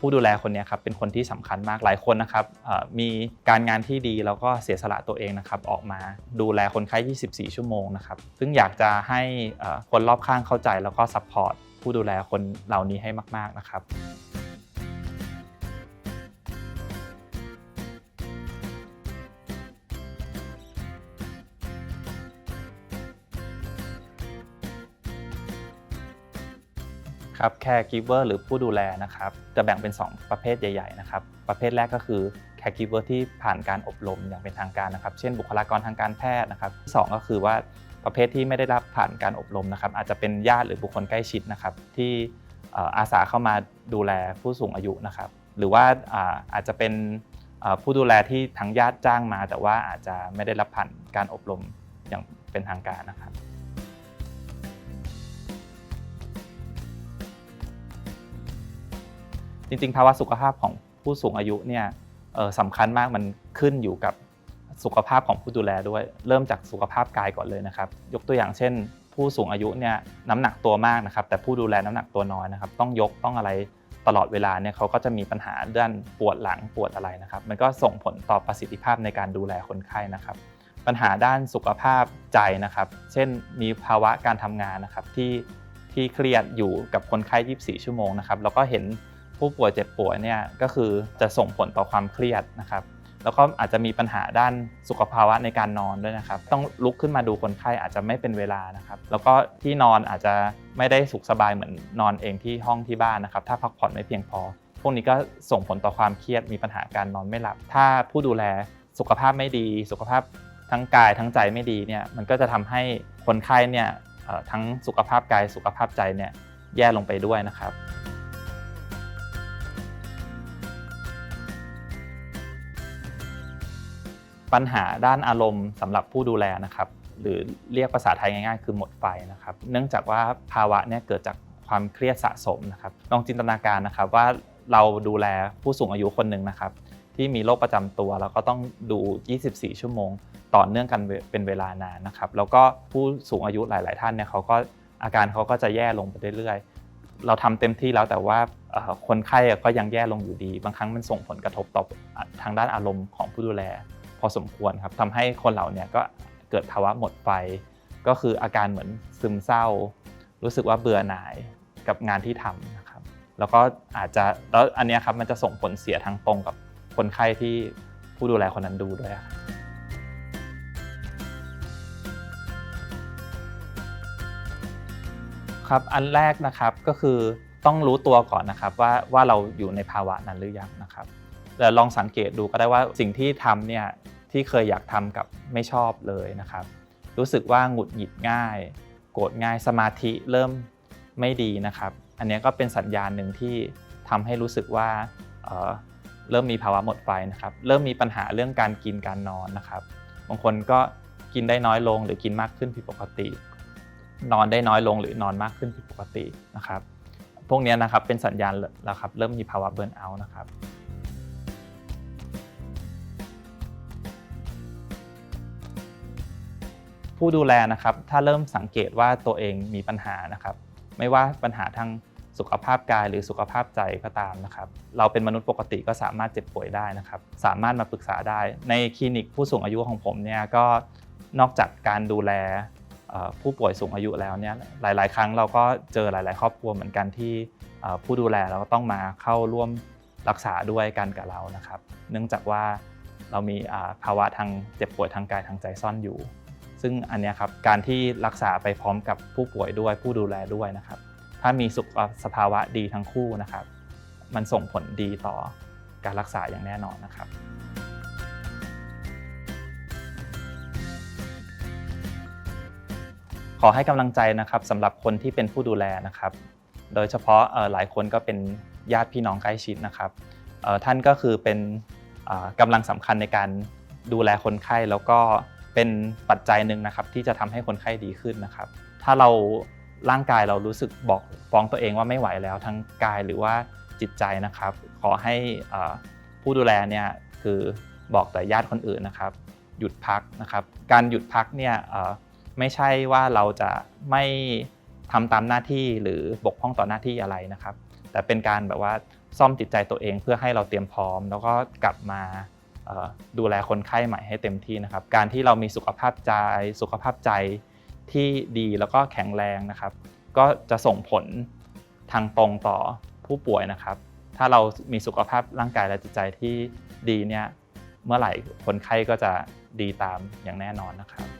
ผู้ดูแลคนนี้ครับเป็นคนที่สำคัญมากหลายคนนะครับมีการงานที่ดีแล้วก็เสียสละตัวเองนะครับออกมาดูแลคนไข้ 24 ชั่วโมงนะครับซึ่งอยากจะให้คนรอบข้างเข้าใจแล้วก็ซัพพอร์ตผู้ดูแลคนเหล่านี้ให้มาก ๆนะครับ ครับ caregiver หรือผู้ดูแลนะครับ จะแบ่งเป็น 2 ประเภทใหญ่ๆนะครับ ประเภทแรกก็คือ caregiver ที่ผ่านการอบรมอย่างเป็นทางการนะครับ เช่น บุคลากรทางการแพทย์นะครับที่สองก็คือว่าประเภทที่ไม่ได้รับผ่านการอบรมนะครับ อาจจะเป็นญาติหรือบุคคลใกล้ชิดนะครับ ที่อาสาเข้ามาดูแลผู้สูงอายุนะครับ หรือว่าอาจจะเป็นผู้ดูแลที่ทางญาติจ้างมา แต่ว่าอาจจะไม่ได้รับผ่านการอบรมอย่างเป็นทางการนะครับ จริงๆ ภาวะสุขภาพของผู้สูงอายุเนี่ยสำคัญมากมันขึ้นอยู่กับสุขภาพของผู้ดูแลด้วย เริ่มจากสุขภาพกายก่อนเลยนะครับ ยกตัวอย่างเช่น ผู้สูงอายุเนี่ยน้ำหนักตัวมากนะครับ แต่ผู้ดูแลน้ำหนักตัวน้อยนะครับ ต้องยกต้องอะไรตลอดเวลาเนี่ยเขาก็จะมีปัญหาด้านปวดหลังปวดอะไรนะครับ มันก็ส่งผลต่อประสิทธิภาพในการดูแลคนไข้นะครับ ปัญหาด้านสุขภาพใจนะครับ เช่นมีภาวะการทำงานนะครับที่ที่เครียดอยู่กับคนไข้ 24 ชั่วโมงนะครับแล้วก็เห็น ผู้ป่วยเจ็บป่วยเนี่ยก็คือจะส่งผลต่อความเครียดนะครับ แล้วก็อาจจะมีปัญหาด้านสุขภาวะในการนอนด้วยนะครับ ต้องลุกขึ้นมาดูคนไข้อาจจะไม่เป็นเวลานะครับ แล้วก็ที่นอนอาจจะไม่ได้สุขสบายเหมือนนอนเองที่ห้องที่บ้านนะครับ ถ้าพักผ่อนไม่เพียงพอ พวกนี้ก็ส่งผลต่อความเครียดมีปัญหาการนอนไม่หลับ ถ้าผู้ดูแลสุขภาพไม่ดี สุขภาพทั้งกายทั้งใจไม่ดีเนี่ยมันก็จะทำให้คนไข้เนี่ยทั้งสุขภาพกายสุขภาพใจเนี่ยแย่ลงไปด้วยนะครับ ปัญหาด้านอารมณ์สำหรับผู้ดูแลนะครับ หรือเรียกภาษาไทยง่ายๆ คือหมดไฟนะครับ เนื่องจากว่าภาวะเนี่ยเกิดจากความเครียดสะสมนะครับลองจินตนาการนะครับว่าเราดูแลผู้สูงอายุคนหนึ่งนะครับ ที่มีโรคประจำตัวแล้วก็ต้องดู 24 ชั่วโมง ต่อเนื่องกันเป็นเวลานานนะครับ แล้วก็ผู้สูงอายุหลาย ๆ ท่านเนี่ยเขาก็อาการเขาก็จะแย่ลงไปเรื่อยๆ เราทำเต็มที่แล้วแต่ว่าคนไข้ก็ยังแย่ลงอยู่ดี บางครั้งมันส่งผลกระทบต่อทางด้านอารมณ์ของผู้ดูแล พอสมควรครับทำให้คนเหล่าเนี้ก็เกิดภาวะหมดไฟ ก็คืออาการเหมือนซึมเศร้า รู้สึกว่าเบื่อหน่ายกับงานที่ทำนะครับ แล้วก็อาจจะแล้วอันนี้ครับมันจะส่งผลเสียทางตรงกับคนไข้ที่ผู้ดูแลคนนั้นดูด้วยครับครับอันแรกนะครับก็คือต้องรู้ตัวก่อนนะครับว่าว่าเราอยู่ในภาวะนั้นหรือยังนะครับ แล้วลองสังเกตดูก็ได้ว่าสิ่งที่ทำเนี่ยที่เคยอยากทำกับไม่ชอบเลยนะครับ รู้สึกว่าหงุดหงิดง่าย โกรธง่ายสมาธิเริ่มไม่ดีนะครับ อันนี้ก็เป็นสัญญาณหนึ่งที่ทำให้รู้สึกว่าเออเริ่มมีภาวะหมดไฟนะครับ เริ่มมีปัญหาเรื่องการกินการนอนนะครับ บางคนก็กินได้น้อยลงหรือกินมากขึ้นผิดปกติ นอนได้น้อยลงหรือนอนมากขึ้นผิดปกตินะครับ พวกนี้นะครับเป็นสัญญาณแล้วครับเริ่มมีภาวะเบิร์นเอาท์นะครับ ผู้ดูแลนะครับ ถ้าเริ่มสังเกตว่าตัวเองมีปัญหานะครับ ไม่ว่าปัญหาทางสุขภาพกายหรือสุขภาพใจก็ตามนะครับ เราเป็นมนุษย์ปกติก็สามารถเจ็บป่วยได้นะครับ สามารถมาปรึกษาได้ ในคลินิกผู้สูงอายุของผมเนี่ยก็นอกจากการดูแลผู้ป่วยสูงอายุแล้วเนี่ยหลาย ๆ ครั้งเราก็เจอหลาย ๆ ครอบครัวเหมือนกันที่ผู้ดูแลเราก็ต้องมาเข้าร่วมรักษาด้วยกันกับเรานะครับ เนื่องจากว่าเรามีภาวะทางเจ็บป่วยทางกายทางใจซ่อนอยู่ ซึ่งอันนี้ครับการที่รักษาไปพร้อมกับผู้ป่วยด้วยผู้ดูแลด้วยนะครับ ถ้ามีสุขสภาวะดีทั้งคู่นะครับ มันส่งผลดีต่อการรักษาอย่างแน่นอนนะครับขอให้กำลังใจนะครับสำหรับคนที่เป็นผู้ดูแลนะครับ โดยเฉพาะหลายคนก็เป็นญาติพี่น้องใกล้ชิดนะครับท่านก็คือเป็นอ่ากำลังสำคัญในการดูแลคนไข้แล้วก็ เป็นปัจจัยหนึ่งนะครับที่จะทำให้คนไข้ดีขึ้นนะครับ ถ้าเราร่างกายเรารู้สึกบอกฟ้องตัวเองว่าไม่ไหวแล้วทั้งกายหรือว่าจิตใจนะครับ ขอให้ผู้ดูแลเนี่ยคือบอกแต่ญาติคนอื่นนะครับ หยุดพักนะครับ การหยุดพักเนี่ยไม่ใช่ว่าเราจะไม่ทำตามหน้าที่หรือบกพร่องต่อหน้าที่อะไรนะครับ แต่เป็นการแบบว่าซ่อมจิตใจตัวเองเพื่อให้เราเตรียมพร้อม แล้วก็กลับมา ดูแลคนไข้ใหม่ให้เต็มที่นะครับ การที่เรามีสุขภาพใจ สุขภาพใจที่ดีแล้วก็แข็งแรงนะครับ ก็จะส่งผลทางตรงต่อผู้ป่วยนะครับ ถ้าเรามีสุขภาพร่างกายและจิตใจที่ดีเนี่ยเมื่อไหร่คนไข้ก็จะดีตามอย่างแน่นอนนะครับ